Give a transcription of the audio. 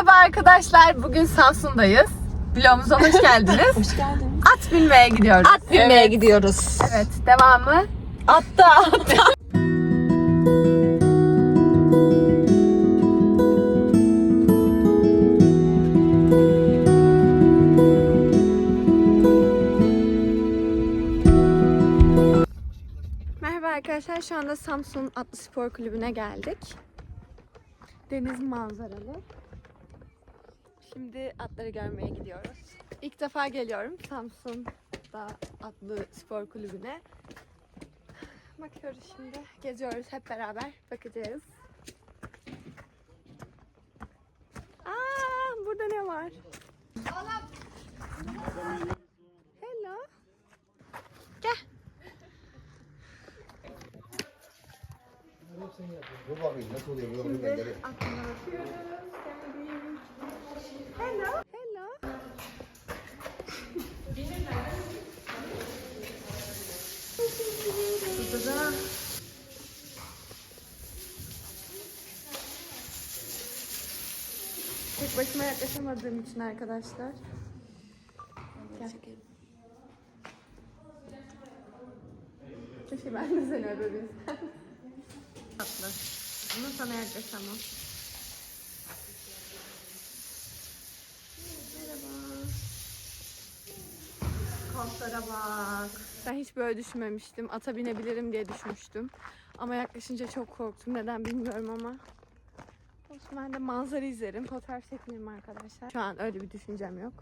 Merhaba arkadaşlar. Bugün Samsun'dayız. Vlogumuza hoş geldiniz. Hoş geldin. At binmeye gidiyoruz. At binmeye gidiyoruz. Evet, devamı. Atta atta. Merhaba arkadaşlar. Şu anda Samsun Atlı Spor Kulübü'ne geldik. Deniz manzaralı. Şimdi atları görmeye gidiyoruz. İlk defa geliyorum Samsun'da Atlı Spor Kulübü'ne. Bakıyoruz şimdi. Geziyoruz hep beraber. Bakacağız. Aa, burada ne var? Hello. Gel. Dur bakayım nasıl oluyor? Dur bakayım Şimdi aklına bakıyoruz. Hello. Hello. Burada da Tek başıma yaklaşamadığım için arkadaşlar. Gel. Keşke ben de seni öpebilsem. Tatlı. Ama sana yaklaşamam. Kamplara bak. Ben hiç böyle düşünmemiştim. Ata binebilirim diye düşünmüştüm. Ama yaklaşınca çok korktum. Neden bilmiyorum ama. Olsun ben de manzara izlerim. Fotoğraf çekinirim arkadaşlar. Şu an öyle bir düşüncem yok.